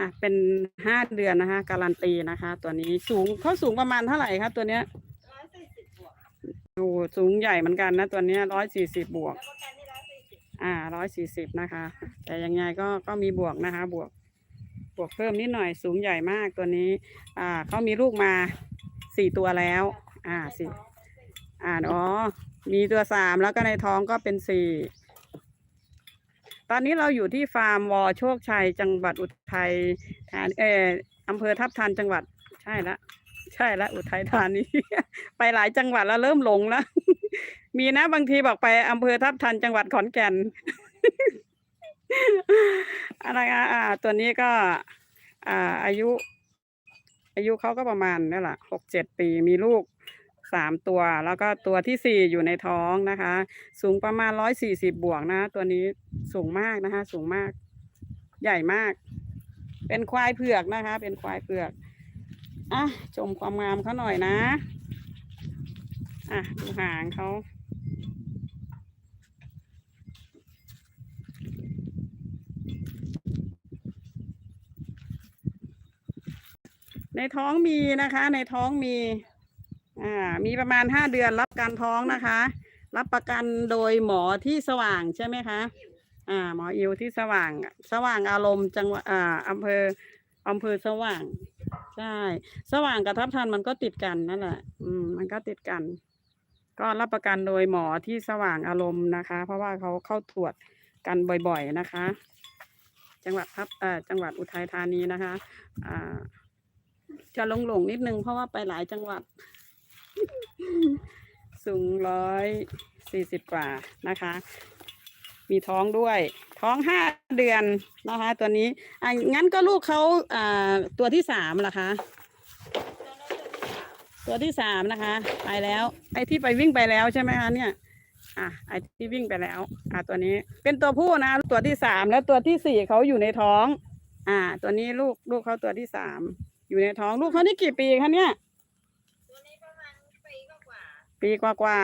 อะเป็นห้าเดือนนะคะ การันตีนะคะ ตัวนี้สูงเขาสูงประมาณเท่าไหร่คะตัวเนี้ยร้อยสี่สิบบวกโอ้สูงใหญ่เหมือนกันนะ ตัวเนี้ยร้อยสี่สิบบวกแล้วประกันที่ร้อยสี่สิบอ่าร้อยสี่สิบนะคะ แต่ยังไงก็ก็มีบวกนะคะ บวก บวกเพิ่มนิดหน่อยสูงใหญ่มากตัวนี้ อ่าเขามีลูกมาสี่ตัวแล้ว อ่าสี่อ่าอ๋อมีตัวสามแล้วก็ในท้องก็เป็นสี่ ตอนนี้เราอยู่ที่ฟาร์มวอโชคชัย จังหวัดอุทัยธานเอออำเภอทับทันจังหวัด ใช่ละ ใช่ละ อุทัยธานี ไปหลายจังหวัดแล้วเริ่มหลงแล้ว มีนะบางทีบอกไปอำเภอทับทันจังหวัดขอนแก่น อะไรอะอ่าตัวนี้ก็ อ่า อายุ อายุเขาก็ประมาณนั่แหละหกเจ็ดปีมีลูก สามตัว แล้วก็ตัวที่สี่อยู่ในท้องนะคะ สูงประมาณร้อยสี่สิบบวกนะ ตัวนี้สูงมากนะคะ สูงมาก ใหญ่มาก เป็นควายเผือกนะคะ เป็นควายเผือกอะชมความงามเขาหน่อยนะอะดูหางเขาในท้องมีนะคะ ในท้องมี อ่ามีประมาณห้าเดือนรับการท้องนะคะ รับประกันโดยหมอที่สว่างใช่ไหมคะอ่าหมออิวที่สว่างสว่างอารมณ์จังหวัดอ่าอำเภออำเภอสว่างใช่สว่างกับทับทันมันก็ติดกันนั่นแหละอืมมันก็ติดกัน ก็รับประกันโดยหมอที่สว่างอารมณ์นะคะ เพราะว่าเขาเข้าตรวจกันบ่อยๆนะคะ จังหวัดทับเอ่อจังหวัดอุทัยธานีนะคะอ่าจะลงหลงนิดนึงเพราะว่าไปหลายจังหวัด สูงร้อยสี่สิบกว่านะคะ มีท้องด้วย ท้องห้าเดือนนะคะ ตัวนี้อะงั้นก็ลูกเขาอ่าตัวที่สามล่ะคะ ตัวที่สามนะคะ ไปแล้ว ไอ้ที่ไปวิ่งไปแล้วใช่ไหมคะเนี่ยอะไอ้ที่วิ่งไปแล้ว อะตัวนี้ เป็นตัวผู้นะ ตัวที่สามแล้วตัวที่สี่เขาอยู่ในท้อง อ่า ตัวนี้ลูกลูกเขาตัวที่สามอยู่ในท้อง ลูกเขานี่กี่ปีคะเนี่ย ตัวนี้ประมาณปีกว่า ปีกว่ากว่า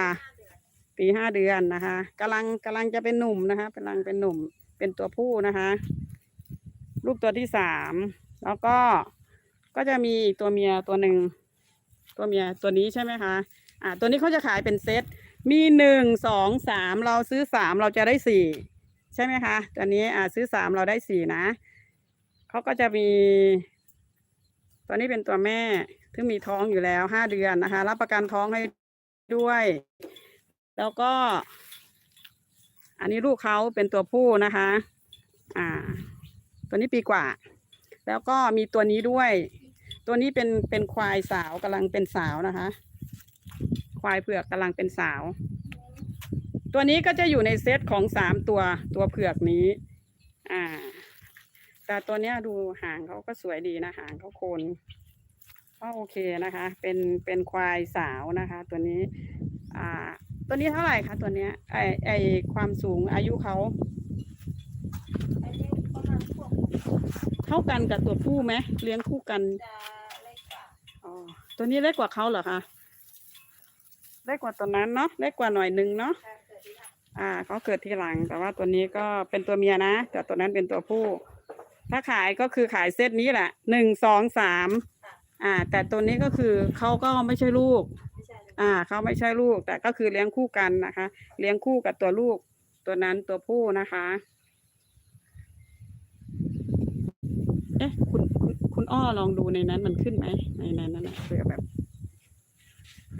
ๆปีห้าเดือนนะคะกำลังกำลังจะเป็นหนุ่มนะคะกำลังเป็นหนุ่มเป็นตัวผู้นะคะ ลูกตัวที่สามแล้วก็ก็จะมีตัวเมียตัวหนึ่งตัวเมียตัวนี้ใช่ไหมคะอ่าตัวนี้เขาจะขายเป็นเซตมีหนึ่งสองสามเราซื้อสามเราจะได้สี่ใช่ไหมคะตัวนี้อ่าซื้อสามเราได้สี่นะเขาก็จะมีตัวนี้เป็นตัวแม่ที่มีท้องอยู่แล้วห้าเดือนนะคะ รับประกันท้องให้ ด้วย แล้วก็ อันนี้ลูกเขาเป็นตัวผู้นะคะ อ่า ตัวนี้ปีกว่า แล้วก็มีตัวนี้ด้วย ตัวนี้เป็นเป็นควายสาวกำลังเป็นสาวนะคะ ควายเผือกกำลังเป็นสาว ตัวนี้ก็จะอยู่ในเซตของสามตัวตัวเผือกนี้ อ่า แต่ตัวเนี้ยดูหางเขาก็สวยดีนะหางเขาโคน ก็โอเคนะคะ เป็นเป็นควายสาวนะคะ ตัวนี้ อ่า ตัวนี้เท่าไหร่คะตัวเนี้ยไอไอความสูงอายุเขาอันนี้ประมาณพวกเท่ากันกับตัวผู้ไหมเลี้ยงคู่กันจะเล็กกว่าอ๋อตัวนี้เล็กกว่าเขาเหรอคะเล็กกว่าตัวนั้นเนาะเล็กกว่าหน่อยนึงเนาะถ้าเกิดที่หลังอ่าเขาเกิดทีหลัง แต่ว่าตัวนี้ก็เป็นตัวเมียนะ แต่ตัวนั้นเป็นตัวผู้ ถ้าขายก็คือขายเซตนี้แหละหนึ่งสองสาม อ่า แต่ตัวนี้ก็คือเขาก็ไม่ใช่ลูกไม่ใช่เลยอ่าเขาไม่ใช่ลูก แต่ก็คือเลี้ยงคู่กันนะคะ เลี้ยงคู่กับตัวลูก ตัวนั้นตัวผู้นะคะ เอ๊ะคุณคุณคุณอ้อลองดูในนั้นมันขึ้นไหมในในนั้นนะเผื่อแบบ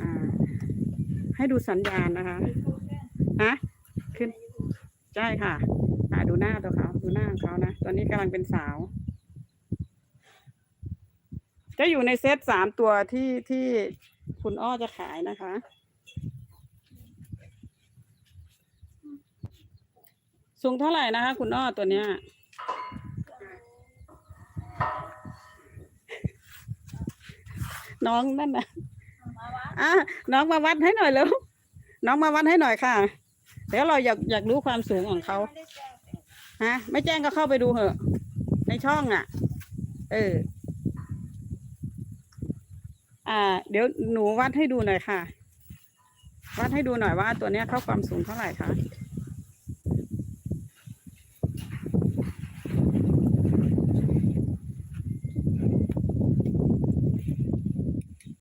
อ่า ให้ดูสัญญาณนะคะมีพวกแค่ฮะขึ้นใช่ค่ะอ่าดูหน้าตัวเขาดูหน้าของเขานะตอนนี้กำลังเป็นสาว จะอยู่ในเซตสามตัวที่ที่คุณอ้อจะขายนะคะ สูงเท่าไหร่นะคะ คุณอ้อตัวเนี้ยน้องนั่นนะอะน้องมาวัดให้หน่อยเร็วน้องมาวัดให้หน่อยค่ะ เดี๋ยวเราอยากอยากรู้ความสูงของเขาฮะ ไม่แจ้งก็เข้าไปดูเหอะ ในช่องอะ เออ อ่า เดี๋ยวหนูวัดให้ดูหน่อยค่ะ วัดให้ดูหน่อยว่าตัวเนี้ยเข้าความสูงเท่าไหร่คะ